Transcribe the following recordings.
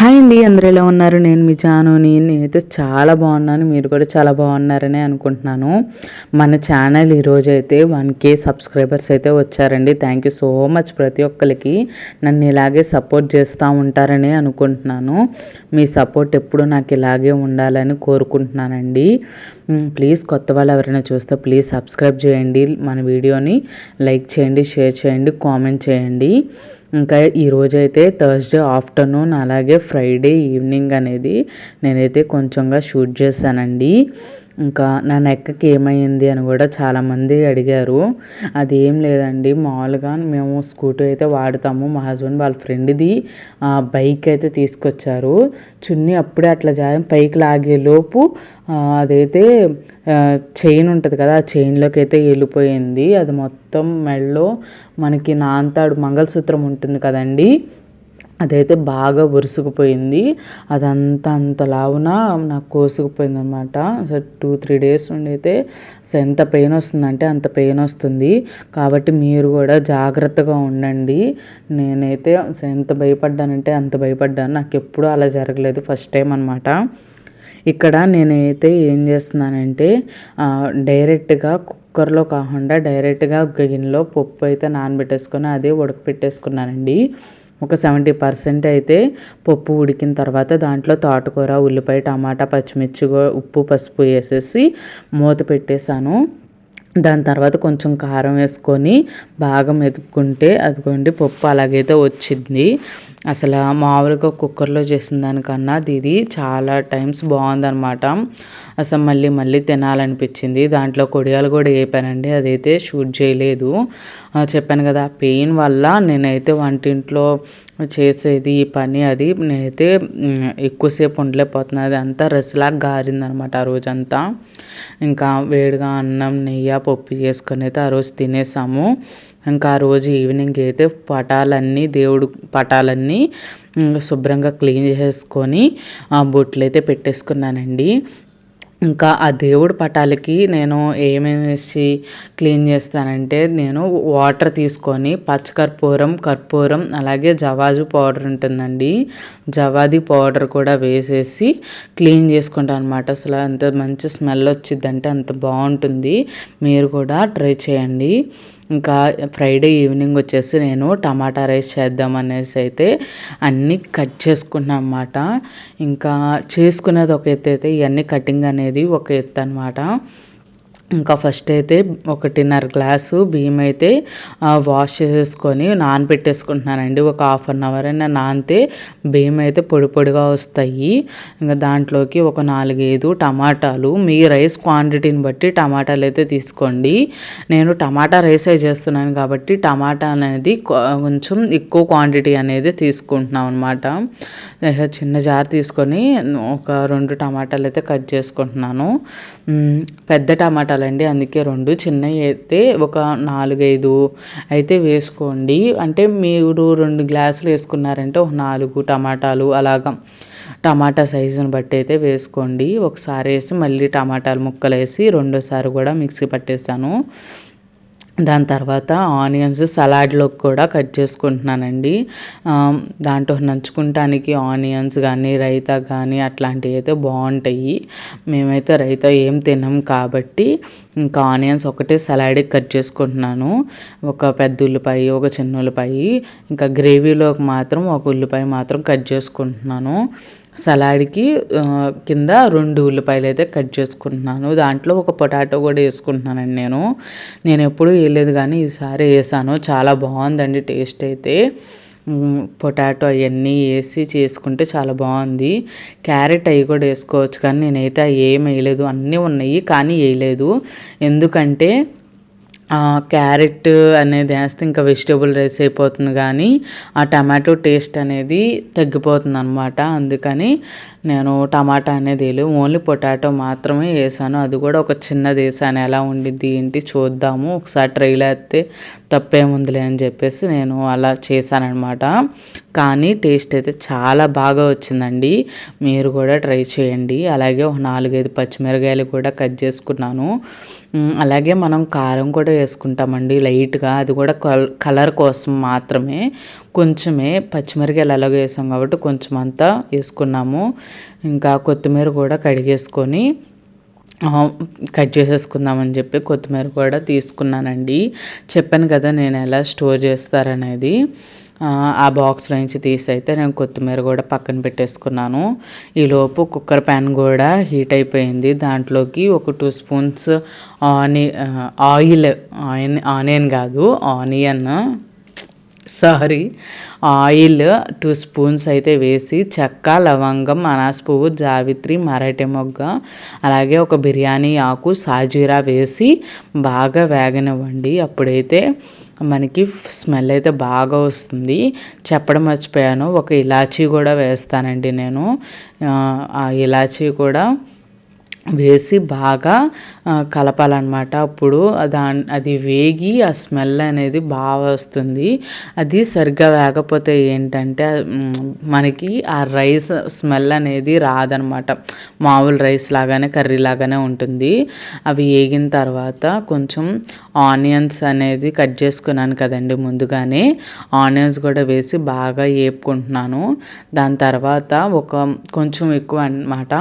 Hi అండి అందరూ ఎలా ఉన్నారు? నేను మీ జానుని నేనైతే చాలా బాగున్నాను మీరు కూడా చాలా బాగున్నారని అనుకుంటున్నాను. మన ఛానల్ ఈరోజు అయితే వన్ కే సబ్స్క్రైబర్స్ అయితే వచ్చారండి. థ్యాంక్ యూ సో మచ్ ప్రతి ఒక్కరికి. నన్ను ఇలాగే సపోర్ట్ చేస్తూ ఉంటారని అనుకుంటున్నాను. మీ సపోర్ట్ ఎప్పుడు నాకు ఇలాగే ఉండాలని కోరుకుంటున్నానండి. ప్లీజ్ కొత్త వాళ్ళు ఎవరైనా చూస్తే ప్లీజ్ సబ్స్క్రైబ్ చేయండి మన వీడియోని లైక్ చేయండి షేర్ చేయండి కామెంట్ చేయండి. ఇంకా ఈరోజైతే థర్స్డే ఆఫ్టర్నూన్ అలాగే ఫ్రైడే ఈవినింగ్ అనేది నేనైతే కొంచెంగా షూట్ చేశానండి. ఇంకా నా నెక్కకి ఏమైంది అని కూడా చాలామంది అడిగారు. అది ఏం లేదండి మామూలుగా మేము స్కూటీ అయితే వాడతాము మా హస్బెండ్ వాళ్ళ ఫ్రెండ్ది. బైక్ అయితే తీసుకొచ్చారు. చున్నీ అప్పుడే అట్లా జాయం పైకి లాగే లోపు అదైతే చైన్ ఉంటుంది కదా ఆ చైన్లోకి అయితే వెళ్ళిపోయింది. అది మొత్తం మెడలో మనకి నాంతాడు మంగళసూత్రం ఉంటుంది కదండి. అదైతే బాగా ఉరుసుకుపోయింది అదంతా అంత లావున నాకు కోసుకుపోయింది అనమాట టూ త్రీ డేస్ నుండి అయితే ఎంత పెయిన్ వస్తుందంటే అంత పెయిన్ వస్తుంది. కాబట్టి మీరు కూడా జాగ్రత్తగా ఉండండి. నేనైతే ఎంత భయపడ్డానంటే అంత భయపడ్డాను. నాకు ఎప్పుడూ అలా జరగలేదు ఫస్ట్ టైం అనమాట ఇక్కడ నేనైతే ఏం చేస్తున్నానంటే డైరెక్ట్గా కుక్కర్లో కాకుండా డైరెక్ట్గా గిన్నెలో పప్పు అయితే నానబెట్టేసుకొని అదే ఉడకపెట్టేసుకున్నానండి. ఒక సెవెంటీ పర్సెంట్ అయితే పప్పు ఉడికిన తర్వాత దాంట్లో తోటకూర ఉల్లిపాయ టమాటా పచ్చిమిర్చి ఉప్పు పసుపు వేసేసి మూత పెట్టేశాను. దాని తర్వాత కొంచెం కారం వేసుకొని బాగా మెదుపుకుంటే అదిగోండి పప్పు అలాగైతే వచ్చింది. అసలు మామూలుగా కుక్కర్లో చేసిన దానికన్నా ఇది చాలా టైమ్స్ బాగుందనమాట అసలు మళ్ళీ మళ్ళీ తినాలనిపించింది. దాంట్లో కొడియాలు కూడా వేపానండి. అదైతే షూట్ చేయలేదు. చెప్పాను కదా పెయిన్ వల్ల నేనైతే వంటింట్లో చేసేది ఈ పని అది. నేనైతే ఎక్కువసేపు ఉండలేకపోతున్నా. అది అంతా రసిలాగా గారిందనమాట ఆ రోజంతా. ఇంకా వేడిగా అన్నం నెయ్యి పప్పు చేసుకొని అయితే ఆ రోజు తినేసాము. ఇంకా ఆ రోజు ఈవినింగ్ అయితే పటాలన్నీ దేవుడు పటాలన్నీ శుభ్రంగా క్లీన్ చేసుకొని బొట్లు అయితే పెట్టేసుకున్నానండి. ఇంకా ఆ దేవుడి పటాలకి నేను ఏమేమి వేసి క్లీన్ చేస్తానంటే నేను వాటర్ తీసుకొని పచ్చకర్పూరం కర్పూరం అలాగే జవాజు పౌడర్ ఉంటుందండి. జవాది పౌడర్ కూడా వేసేసి క్లీన్ చేసుకుంటాను అనమాట అసలు అంత మంచి స్మెల్ వచ్చిందంటే అంత బాగుంటుంది. మీరు కూడా ట్రై చేయండి. ఇంకా ఫ్రైడే ఈవినింగ్ వచ్చేసి నేను టమాటా రైస్ చేద్దాం అనేసి అయితే అన్నీ కట్ చేసుకున్నాను అనమాట ఇంకా చేసుకునేది ఒక ఎత్తు అయితే ఇవన్నీ కటింగ్ అనేది ఒక ఎత్తు అనమాట ఇంకా ఫస్ట్ అయితే ఒకటిన్నర గ్లాసు బియ్యం అయితే వాష్ చేసేసుకొని నానబెట్టేసుకుంటున్నానండి. ఒక హాఫ్ అన్ అవర్ అయినా నానితే బియ్యం అయితే పొడి పొడిగా వస్తాయి. ఇంకా దాంట్లోకి ఒక నాలుగైదు టమాటాలు మీ రైస్ క్వాంటిటీని బట్టి టమాటాలు అయితే తీసుకోండి. నేను టమాటా రైస్ చేస్తున్నాను కాబట్టి టమాటా అనేది కొంచెం ఎక్కువ క్వాంటిటీ అనేది తీసుకుంటున్నాం అనమాట చిన్న జార్ తీసుకొని ఒక రెండు టమాటాలు అయితే కట్ చేసుకుంటున్నాను. పెద్ద టమాటాలు చాలండి అందుకే రెండు చిన్నవి అయితే ఒక నాలుగైదు అయితే వేసుకోండి. అంటే మీరు రెండు గ్లాసులు వేసుకున్నారంటే ఒక నాలుగు టమాటాలు అలాగా టమాటా సైజుని బట్టి అయితే వేసుకోండి. ఒకసారి వేసి మళ్ళీ టమాటాలు ముక్కలు వేసి రెండోసారి కూడా మిక్సీ పట్టేస్తాను. దాని తర్వాత ఆనియన్స్ సలాడ్లోకి కూడా కట్ చేసుకుంటున్నానండి. దాంట్లో నంచుకుంటానికి ఆనియన్స్ కానీ రైతా కానీ అట్లాంటివి అయితే బాగుంటాయి మేమైతే రైతా ఏం తినం కాబట్టి ఇంకా ఆనియన్స్ ఒకటే సలాడ్కి కట్ చేసుకుంటున్నాను. ఒక పెద్ద ఉల్లిపాయ ఒక చిన్న ఉల్లిపాయ ఇంకా గ్రేవీలోకి మాత్రం ఒక ఉల్లిపాయ మాత్రం కట్ చేసుకుంటున్నాను. సలాడ్కి కింద రెండు ఉల్లిపాయలు అయితే కట్ చేసుకుంటున్నాను. దాంట్లో ఒక పొటాటో కూడా వేసుకుంటున్నానండి నేను. నేను ఎప్పుడూ వేయలేదు కానీ ఈసారి వేసాను. చాలా బాగుందండి టేస్ట్ అయితే. పొటాటో అవన్నీ వేసి చేసుకుంటే చాలా బాగుంది. క్యారెట్ అవి కూడా వేసుకోవచ్చు కానీ నేనైతే అవి ఏం వేయలేదు. అన్నీ ఉన్నాయి కానీ వేయలేదు. ఎందుకంటే క్యారెట్ అనేది వేస్తే ఇంకా వెజిటేబుల్ రైస్ అయిపోతుంది కానీ ఆ టమాటో టేస్ట్ అనేది తగ్గిపోతుంది అనమాట అందుకని నేను టమాటా అనేది వేయలేదు. ఓన్లీ పొటాటో మాత్రమే వేసాను. అది కూడా ఒక చిన్నది వేసాను ఎలా ఉండిద్ది ఏంటి చూద్దాము. ఒకసారి ట్రైల్ వేస్తే తప్పేముందిలే అని చెప్పేసి నేను అలా చేశానమాట కానీ టేస్ట్ అయితే చాలా బాగా వచ్చిందండి. మీరు కూడా ట్రై చేయండి. అలాగే ఒక నాలుగైదు పచ్చిమిరకాయలు కూడా కట్ చేసుకున్నాను. అలాగే మనం కారం కూడా వేసుకుంటామండి లైట్గా. అది కూడా కలర్ కోసం మాత్రమే. కొంచెమే పచ్చిమిరకాయలు ఎలాగో వేసాం కాబట్టి కొంచెం అంతా వేసుకున్నాము. ఇంకా కొత్తిమీర కూడా కడిగేసుకొని కట్ చేసేసుకుందామని చెప్పి కొత్తిమీర కూడా తీసుకున్నానండి. చెప్పాను కదా నేను ఎలా స్టోర్ చేస్తారనేది. ఆ, బాక్స్లో నుంచి తీసి అయితే నేను కొత్తిమీర కూడా పక్కన పెట్టేసుకున్నాను. ఈలోపు కుక్కర్ ప్యాన్ కూడా హీట్ అయిపోయింది. దాంట్లోకి ఒక టూ స్పూన్స్ ఆని ఆయిల్ ఆయన్ ఆనియన్ కాదు onion sorry oil two spoons అయితే వేసి చెక్క లవంగం అనాస పువ్వు జావిత్రి మరటి మొగ్గ అలాగే ఒక బిర్యానీ ఆకు సాజీరా వేసి బాగా వేగనివ్వండి. అప్పుడైతే మనకి స్మెల్ అయితే బాగా వస్తుంది. చెప్పడం మర్చిపోయాను ఒక ఇలాచీ కూడా వేస్తానండి నేను. ఆ, ఆ ఇలాచీ కూడా వేసి బాగా కలపాలన్నమాట. అప్పుడు దా అది వేగి ఆ స్మెల్ అనేది బాగా వస్తుంది. అది సరిగ్గా వేగపోతే ఏంటంటే మనకి ఆ రైస్ స్మెల్ అనేది రాదనమాట మామూలు రైస్ లాగానే కర్రీ లాగానే ఉంటుంది. అవి వేగిన తర్వాత కొంచెం ఆనియన్స్ అనేది కట్ చేసుకున్నాను కదండి ముందుగానే. ఆనియన్స్ కూడా వేసి బాగా వేపుకుంటున్నాను దాని తర్వాత ఒక కొంచెం ఎక్కువ అన్నమాట.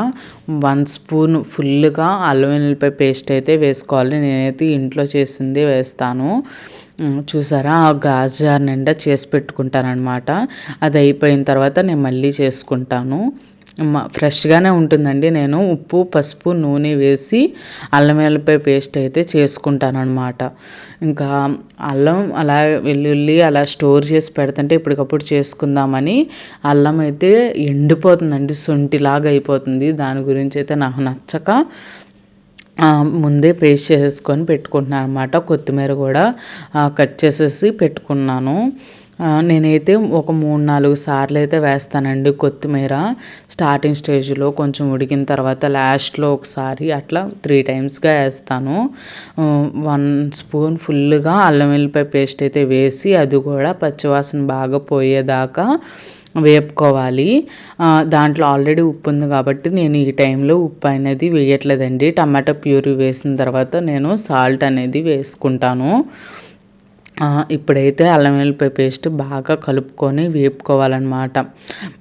వన్ స్పూన్ ఫుల్గా అల్లం వెల్లుల్లిపాయ పేస్ట్ అయితే వేసుకోవాలి. నేనైతే ఇంట్లో చేసింది వేస్తాను. చూసారా? ఆ గాజు జార్ నిండా చేసి పెట్టుకుంటానమాట అది అయిపోయిన తర్వాత నేను మళ్ళీ చేసుకుంటాను. ఫ్రెష్గానే ఉంటుందండి. నేను ఉప్పు పసుపు నూనె వేసి అల్లం వెల్లిపాయ పేస్ట్ అయితే చేసుకుంటాను అనమాట ఇంకా అల్లం అలా వెల్లుల్లి అలా స్టోర్ చేసి పెడుతుంటే ఇప్పటికప్పుడు చేసుకుందామని అల్లం అయితే ఎండిపోతుందండి సొంటిలాగా అయిపోతుంది. దాని గురించి అయితే నాకు నచ్చక ముందే పేస్ట్ చేసేసుకొని పెట్టుకుంటున్నాను అనమాట కొత్తిమీర కూడా కట్ చేసేసి పెట్టుకున్నాను. నేనైతే ఒక మూడు నాలుగు సార్లు అయితే వేస్తానండి కొత్తిమీర స్టార్టింగ్ స్టేజ్లో కొంచెం ఉడికిన తర్వాత లాస్ట్లో ఒకసారి అట్లా త్రీ టైమ్స్గా వేస్తాను. వన్ స్పూన్ ఫుల్గా అల్లం వెల్లిపాయ పేస్ట్ అయితే వేసి అది కూడా పచ్చివాసన బాగా పోయేదాకా వేపుకోవాలి. దాంట్లో ఆల్రెడీ ఉప్పు ఉంది కాబట్టి నేను ఈ టైంలో ఉప్పు అనేది వేయట్లేదండి. టమాటా ప్యూరీ వేసిన తర్వాత నేను సాల్ట్ అనేది వేసుకుంటాను. ఇప్పుడైతే అల్లం వెల్లిపాయ పేస్ట్ బాగా కలుపుకొని వేపుకోవాలన్నమాట.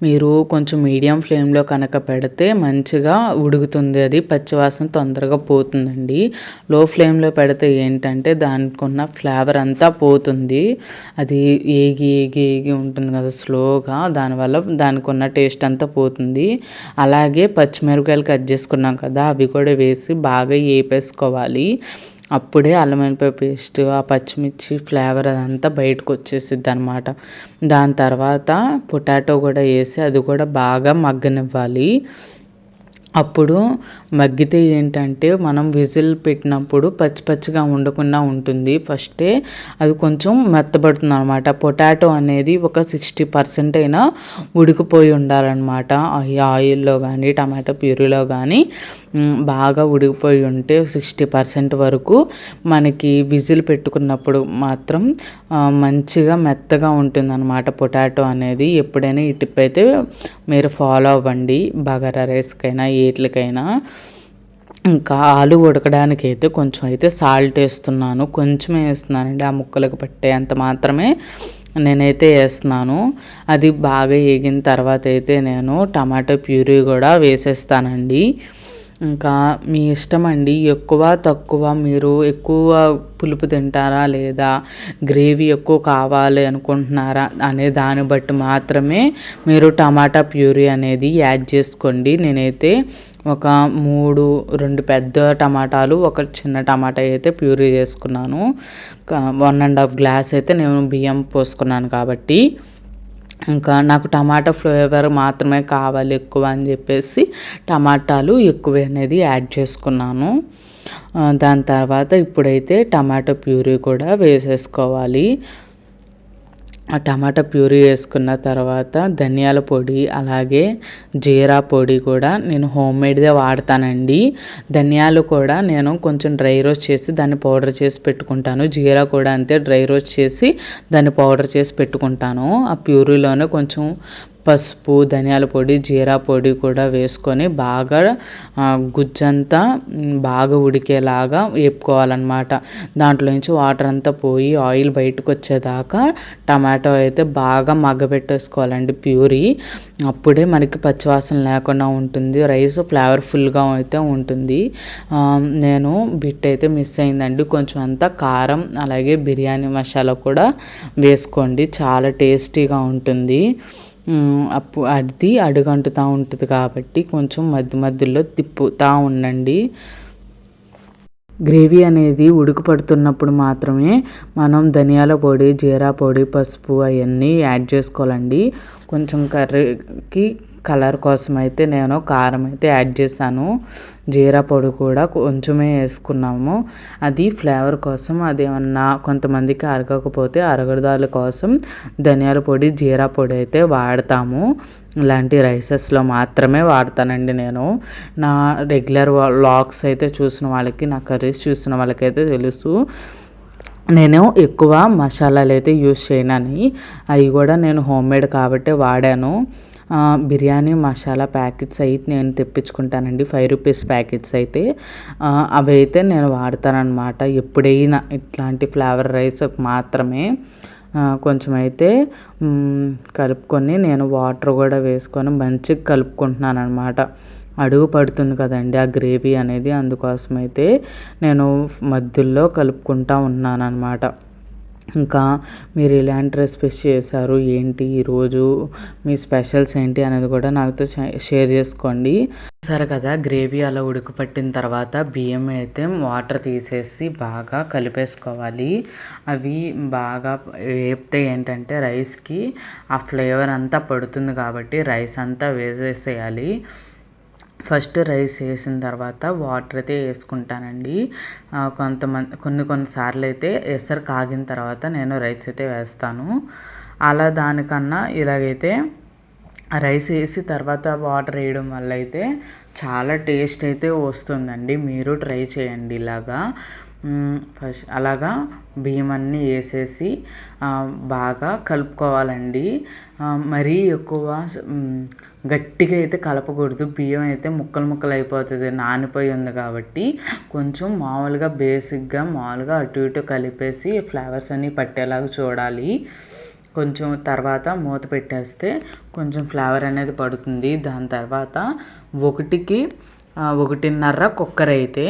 మీరు కొంచెం మీడియం ఫ్లేమ్లో కనుక పెడితే మంచిగా ఉడుకుతుంది అది పచ్చివాసన తొందరగా పోతుందండి. లో ఫ్లేమ్లో పెడితే ఏంటంటే దానికి ఉన్న ఫ్లేవర్ అంతా పోతుంది. అది ఏగి ఏగి ఏగి ఉంటుంది కదా స్లోగా దానివల్ల దానికి ఉన్న టేస్ట్ అంతా పోతుంది. అలాగే పచ్చిమిరపకాయలు కట్ చేసుకున్నాం కదా అవి కూడా వేసి బాగా వేపేసుకోవాలి అప్పుడే అల్లం వెల్లిపాయ పేస్ట్ ఆ పచ్చిమిర్చి ఫ్లేవర్ అదంతా బయటకు వచ్చేసిద్ది అనమాట దాని తర్వాత పొటాటో కూడా వేసి అది కూడా బాగా మగ్గనివ్వాలి. అప్పుడు మగ్గితే ఏంటంటే మనం విజిల్ పెట్టినప్పుడు పచ్చి పచ్చిగా ఉండకుండా ఉంటుంది. ఫస్టే అది కొంచెం మెత్తబడుతుంది అనమాట పొటాటో అనేది ఒక సిక్స్టీ పర్సెంట్ అయినా ఉడికిపోయి ఉండాలన్నమాట. ఈ ఆయిల్లో కానీ టమాటో ప్యూరీలో కానీ బాగా ఉడికిపోయి ఉంటే సిక్స్టీ పర్సెంట్ వరకు మనకి విజిల్ పెట్టుకున్నప్పుడు మాత్రం మంచిగా మెత్తగా ఉంటుంది అనమాట పొటాటో అనేది. ఎప్పుడైనా ఈ టిప్ అయితే మీరు ఫాలో అవ్వండి. బగారా రైస్కైనా ఏట్లకైనా ఇంకా ఆలు ఉడకడానికి అయితే కొంచెం అయితే సాల్ట్ వేస్తున్నాను. కొంచెం వేస్తున్నానండి. ఆ ముక్కలకు పట్టే అంత మాత్రమే నేనైతే వేస్తున్నాను. అది బాగా వేగిన తర్వాత అయితే నేను టమాటో ప్యూరీ కూడా వేసేస్తానండి. ఇంకా మీ ఇష్టం అండి ఎక్కువ తక్కువ మీరు ఎక్కువ పులుపు తింటారా లేదా గ్రేవీ ఎక్కువ కావాలి అనుకుంటున్నారా అనే దాన్ని బట్టి మాత్రమే మీరు టమాటా ప్యూరీ అనేది యాడ్ చేసుకోండి. నేనైతే ఒక మూడు రెండు పెద్ద టమాటాలు ఒక చిన్న టమాటా అయితే ప్యూరీ చేసుకున్నాను. వన్ అండ్ హాఫ్ గ్లాస్ అయితే నేను బియ్యం పోసుకున్నాను కాబట్టి. ఇంకా నాకు టమాటా ఫ్లేవర్ మాత్రమే కావాలి ఎక్కువ అని చెప్పేసి టమాటాలు ఎక్కువ అనేది యాడ్ చేసుకున్నాను. దాని తర్వాత ఇప్పుడైతే టమాటో ప్యూరీ కూడా వేసేసుకోవాలి. ఆ టమాటా ప్యూరీ వేసుకున్న తర్వాత ధనియాల పొడి అలాగే జీరా పొడి కూడా నేను హోమ్ మేడ్దే వాడతానండి. ధనియాలు కూడా నేను కొంచెం డ్రై రోస్ట్ చేసి దాన్ని పౌడర్ చేసి పెట్టుకుంటాను. జీరా కూడా అంతే డ్రై రోస్ట్ చేసి దాన్ని పౌడర్ చేసి పెట్టుకుంటాను. ఆ ప్యూరీలోనే కొంచెం పసుపు ధనియాల పొడి జీరా పొడి కూడా వేసుకొని బాగా గుజ్జంతా బాగా ఉడికేలాగా వేపుకోవాలన్నమాట. దాంట్లో నుంచి వాటర్ అంతా పోయి ఆయిల్ బయటకు వచ్చేదాకా టమాటో అయితే బాగా మగ్గబెట్టేసుకోవాలండి ప్యూరీ. అప్పుడే మనకి పచ్చివాసన లేకుండా ఉంటుంది రైస్ ఫ్లేవర్ఫుల్గా అయితే ఉంటుంది. నేను బిట్ అయితే మిస్ అయిందండి. కొంచెం అంతా కారం అలాగే బిర్యానీ మసాలా కూడా వేసుకోండి. చాలా టేస్టీగా ఉంటుంది. అప్పు అది అడుగంటుతూ ఉంటుంది కాబట్టి కొంచెం మధ్య మధ్యలో తిప్పుతూ ఉండండి. గ్రేవీ అనేది ఉడుకుపడుతున్నప్పుడు మాత్రమే మనం ధనియాల పొడి జీరా పొడి పసుపు అవన్నీ యాడ్ చేసుకోవాలండి. కొంచెం కర్రీకి కలర్ కోసం అయితే నేను కారం అయితే యాడ్ చేశాను. జీరా పొడి కూడా కొంచెమే వేసుకున్నాము. అది ఫ్లేవర్ కోసం అది ఏమన్నా కొంతమందికి అరగకపోతే అరగదాల కోసం ధనియాల పొడి జీరా పొడి అయితే వాడతాము. ఇలాంటి రైసెస్లో మాత్రమే వాడతానండి నేను. నా రెగ్యులర్ లాగ్స్ అయితే చూసిన వాళ్ళకి నా కర్రీస్ చూసిన వాళ్ళకైతే తెలుసు. నేను ఎక్కువ మసాలాలు అయితే యూస్ చేయనని. అవి కూడా నేను హోమ్ మేడ్ కాబట్టి వాడాను. బిర్యానీ మసాలా ప్యాకెట్స్ అయితే నేను తెప్పించుకుంటానండి. ఫైవ్ రూపీస్ ప్యాకెట్స్ అయితే. అవి అయితే నేను వాడతానన్నమాట. ఎప్పుడైనా ఇట్లాంటి ఫ్లేవర్ రైస్ మాత్రమే. కొంచెం అయితే కలుపుకొని నేను వాటర్ కూడా వేసుకొని మంచిగా కలుపుకుంటున్నాను అనమాట అడుగు పడుతుంది కదండి ఆ గ్రేవీ అనేది. అందుకోసం అయితే నేను మధ్యలో కలుపుకుంటా ఉన్నాను అనమాట ఇంకా మీరు ఇలాంటి రెసిపీస్ చేశారు ఏంటి ఈరోజు మీ స్పెషల్స్ ఏంటి అనేది కూడా నాతో షేర్ చేసుకోండి. సరే కదా గ్రేవీ అలా ఉడకపట్టిన తర్వాత బియ్యం అయితే వాటర్ తీసేసి బాగా కలిపేసుకోవాలి. అవి బాగా వేపితే ఏంటంటే రైస్కి ఆ ఫ్లేవర్ అంతా పడుతుంది కాబట్టి రైస్ అంతా వేసేసేయాలి. ఫస్ట్ రైస్ వేసిన తర్వాత వాటర్ అయితే వేసుకుంటానండి. కొంతమంది కొన్ని కొన్నిసార్లు అయితే ఎసరు కాగిన తర్వాత నేను రైస్ అయితే వేస్తాను. అలా దానికన్నా ఇలాగైతే రైస్ వేసి తర్వాత వాటర్ వేయడం వల్ల అయితే చాలా టేస్ట్ అయితే వస్తుందండి. మీరు ట్రై చేయండి ఇలాగా. ఫస్ట్ అలాగా బియ్యం అన్నీ వేసేసి బాగా కలుపుకోవాలండి. మరీ ఎక్కువ గట్టిగా అయితే కలపకూడదు. బియ్యం అయితే ముక్కలు ముక్కలు అయిపోతుంది నానిపోయి ఉంది కాబట్టి కొంచెం మామూలుగా బేసిక్గా మామూలుగా అటు ఇటు కలిపేసి ఫ్లేవర్స్ అన్నీ పట్టేలాగా చూడాలి. కొంచెం తర్వాత మూత పెట్టేస్తే కొంచెం ఫ్లేవర్ అనేది పడుతుంది. దాని తర్వాత ఒకటికి ఒకటిన్నర కుక్కర్ అయితే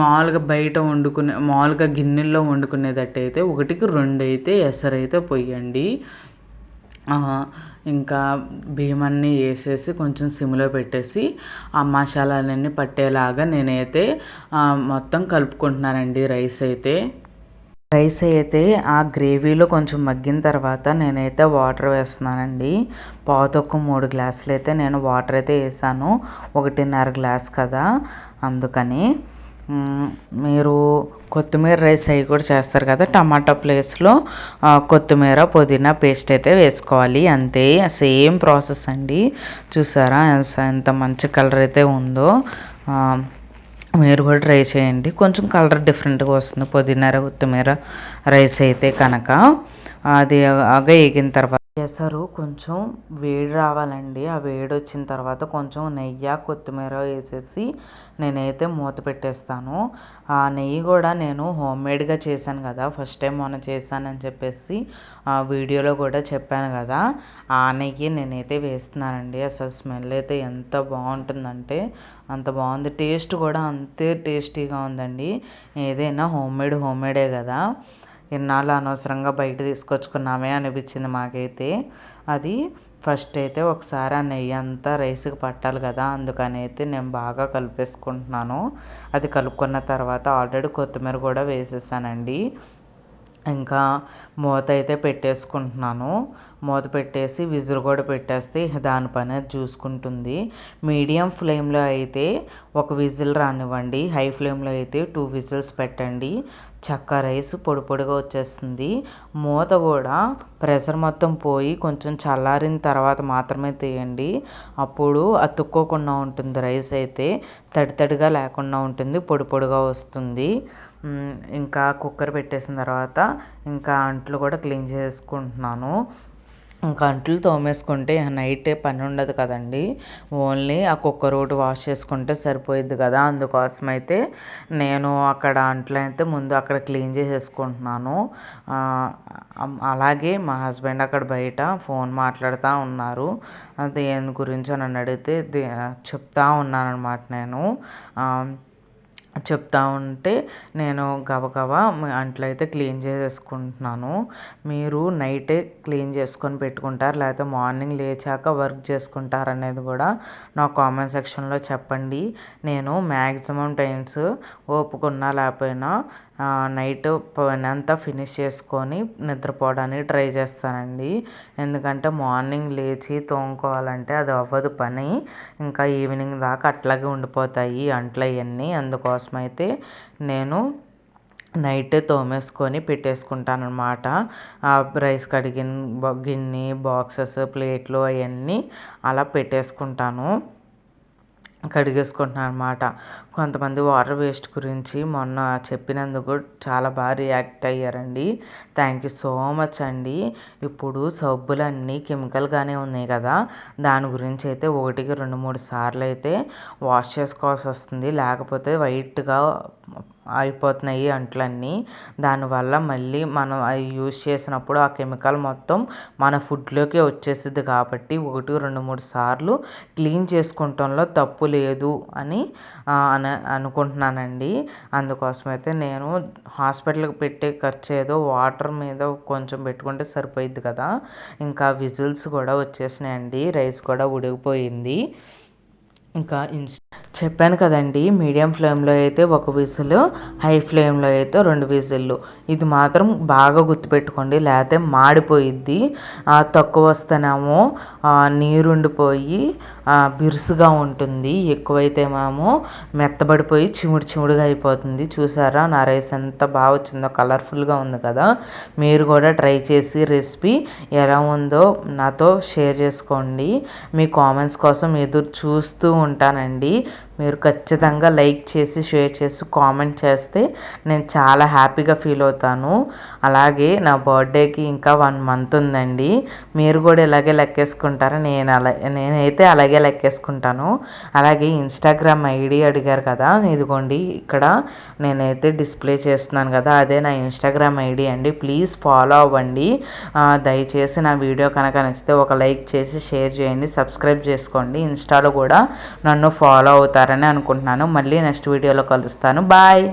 మామూలుగా బయట వండుకునే మామూలుగా గిన్నెల్లో వండుకునేటట్టయితే ఒకటికి రెండు అయితే ఎసరైతే పొయ్యండి. ఇంకా బియ్యమన్నీ వేసేసి కొంచెం సిమ్లో పెట్టేసి ఆ మసాలాలన్నీ పట్టేలాగా నేనైతే మొత్తం కలుపుకుంటున్నానండి రైస్ అయితే. రైస్ అయితే ఆ గ్రేవీలో కొంచెం మగ్గిన తర్వాత నేనైతే వాటర్ వేస్తున్నానండి. పావుతొక్కు మూడు గ్లాసులు అయితే నేను వాటర్ అయితే వేసాను. ఒకటిన్నర గ్లాస్ కదా అందుకని మీరు కొత్తిమీర రైస్ అవి కూడా చేస్తారు కదా టమాటా ప్లేస్లో కొత్తిమీర పుదీనా పేస్ట్ అయితే వేసుకోవాలి. అంతే సేమ్ ప్రాసెస్ అండి. చూసారా ఎంత మంచి కలర్ అయితే ఉందో. మీరు కూడా ట్రై చేయండి. కొంచెం కలర్ డిఫరెంట్గా వస్తుంది. పుదీనా కొత్తిమీర రైస్ అయితే కనుక. అది బాగా వేగిన తర్వాత ఎసరు కొంచెం వేడి రావాలండి. ఆ వేడి వచ్చిన తర్వాత కొంచెం నెయ్యి కొత్తిమీర వేసేసి నేనైతే మూత పెట్టేస్తాను. ఆ నెయ్యి కూడా నేను హోమ్ మేడ్గా చేశాను కదా ఫస్ట్ టైం మొన్న చేశానని చెప్పేసి ఆ వీడియోలో కూడా చెప్పాను కదా ఆ నెయ్యి నేనైతే వేస్తున్నానండి. అసలు స్మెల్ అయితే ఎంత బాగుంటుందంటే అంత బాగుంది. టేస్ట్ కూడా అంతే టేస్టీగా ఉందండి. ఏదైనా హోమ్ మేడ్ హోమ్ మేడే కదా. ఇన్నాళ్ళు అనవసరంగా బయట తీసుకొచ్చుకున్నామే అనిపించింది మాకైతే. అది ఫస్ట్ అయితే ఒకసారి ఆ నెయ్యి అంతా రైస్కి పట్టాలి కదా అందుకని అయితే నేను బాగా కలిపేసుకుంటున్నాను. అది కలుపుకున్న తర్వాత ఆల్రెడీ కొత్తిమీర కూడా వేసేసానండి. ఇంకా మూత అయితే పెట్టేసుకుంటున్నాను. మూత పెట్టేసి విజిల్ కూడా పెట్టేస్తే దాని పని చూసుకుంటుంది. మీడియం ఫ్లేమ్లో అయితే ఒక విజిల్ రానివ్వండి. హై ఫ్లేమ్లో అయితే టూ విజిల్స్ పెట్టండి. చక్క రైస్ పొడి పొడిగా వచ్చేస్తుంది. మూత కూడా ప్రెషర్ మొత్తం పోయి కొంచెం చల్లారిన తర్వాత మాత్రమే తీయండి. అప్పుడు అతుక్కోకుండా ఉంటుంది రైస్ అయితే. తడి తడిగా లేకుండా ఉంటుంది పొడి పొడిగా వస్తుంది. ఇంకా కుక్కర్ పెట్టేసిన తర్వాత ఇంకా అంట్లు కూడా క్లీన్ చేసుకుంటున్నాను. ఇంకా అంట్లు తోమేసుకుంటే నైట్ పని ఉండదు కదండి. ఓన్లీ ఆ కుక్కర్ ఒకటి వాష్ చేసుకుంటే సరిపోయిద్ది కదా. అందుకోసం అయితే నేను అక్కడ అంట్లు అయితే ముందు అక్కడ క్లీన్ చేసేసుకుంటున్నాను. అలాగే మా హస్బెండ్ అక్కడ బయట ఫోన్ మాట్లాడుతూ ఉన్నారు. దేని గురించి నన్ను అడిగితే చెప్తా ఉన్నాను అనమాట నేను చెప్తా ఉంటే నేను గబగబా అంట్లయితే క్లీన్ చేసేసుకుంటున్నాను. మీరు నైటే క్లీన్ చేసుకొని పెట్టుకుంటారు లేకపోతే మార్నింగ్ లేచాక వర్క్ చేసుకుంటారు అనేది కూడా నా కామెంట్ సెక్షన్లో చెప్పండి. నేను మ్యాక్సిమం టైమ్స్ ఓపుకున్నా లేకపోయినా నైట్ పని అంతా ఫినిష్ చేసుకొని నిద్రపోవడానికి ట్రై చేస్తానండి. ఎందుకంటే మార్నింగ్ లేచి తోముకోవాలంటే అది అవ్వదు పని. ఇంకా ఈవినింగ్ దాకా అట్లాగే ఉండిపోతాయి అంట్లు అవన్నీ అందుకోసం అయితే నేను నైటే తోమేసుకొని పెట్టేసుకుంటాను అనమాట రైస్ కడిగిన గిన్నె బాక్సెస్ ప్లేట్లు అవన్నీ అలా పెట్టేసుకుంటాను. కడిగేసుకుంటున్నాను అనమాట కొంతమంది వాటర్ వేస్ట్ గురించి మొన్న చెప్పినందుకు చాలా బాగా రియాక్ట్ అయ్యారండి. థ్యాంక్ యూ సో మచ్ అండి. ఇప్పుడు సబ్బులన్నీ కెమికల్గానే ఉన్నాయి కదా. దాని గురించి అయితే ఒకటికి రెండు మూడు సార్లు అయితే వాష్ చేసుకోవాల్సి వస్తుంది. లేకపోతే వైట్గా అయిపోతున్నాయి అంట్లన్నీ. దానివల్ల మళ్ళీ మనం అవి యూజ్ చేసినప్పుడు ఆ కెమికల్ మొత్తం మన ఫుడ్లోకి వచ్చేసింది కాబట్టి ఒకటి రెండు మూడు సార్లు క్లీన్ చేసుకుంటంలో తప్పు లేదు అని అని అనుకుంటున్నానండి. అందుకోసం అయితే నేను హాస్పిటల్కి పెట్టే ఖర్చు ఏదో వాటర్ మీద కొంచెం పెట్టుకుంటే సరిపోయిద్ది కదా. ఇంకా విజిల్స్ కూడా వచ్చేసినాయండి. రైస్ కూడా ఉడికిపోయింది. ఇంకా ఇన్స్ చెప్పాను కదండి మీడియం ఫ్లేమ్లో అయితే ఒక విజిల్ హై ఫ్లేమ్లో అయితే రెండు విజిల్లు. ఇది మాత్రం బాగా గుర్తుపెట్టుకోండి లేకపోతే మాడిపోయిద్ది. తక్కువ వస్తేనేమో నీరుండిపోయి బిరుసుగా ఉంటుంది. ఎక్కువైతే మేము మెత్తబడిపోయి చిముడు చిముడుగా అయిపోతుంది. చూసారా? నా రైస్ ఎంత బాగా వచ్చిందో కలర్ఫుల్గా ఉంది కదా? మీరు కూడా ట్రై చేసి రెసిపీ ఎలా ఉందో నాతో షేర్ చేసుకోండి. మీ కామెంట్స్ కోసం ఎదురు చూస్తూ ఉంటానండి. మీరు ఖచ్చితంగా లైక్ చేసి షేర్ చేసి కామెంట్ చేస్తే నేను చాలా హ్యాపీగా ఫీల్ అవుతాను. అలాగే నా బర్త్డేకి ఇంకా వన్ మంత్ ఉందండి. మీరు కూడా ఇలాగే లెక్కేసుకుంటారా? నేను అలా నేనైతే అలాగే లెక్కేసుకుంటాను. అలాగే ఇన్స్టాగ్రామ్ ఐడి అడిగారు కదా ఇదిగోండి ఇక్కడ నేనైతే డిస్ప్లే చేస్తున్నాను కదా అదే నా ఇన్స్టాగ్రామ్ ఐడి అండి. ప్లీజ్ ఫాలో అవ్వండి. దయచేసి నా వీడియో కనుక నచ్చితే ఒక లైక్ చేసి షేర్ చేయండి సబ్స్క్రైబ్ చేసుకోండి. ఇన్స్టాలో కూడా నన్ను ఫాలో అవుతారు. చేస్తారని అనుకుంటున్నాను. మళ్ళీ నెక్స్ట్ వీడియోలో కలుస్తాను. బాయ్.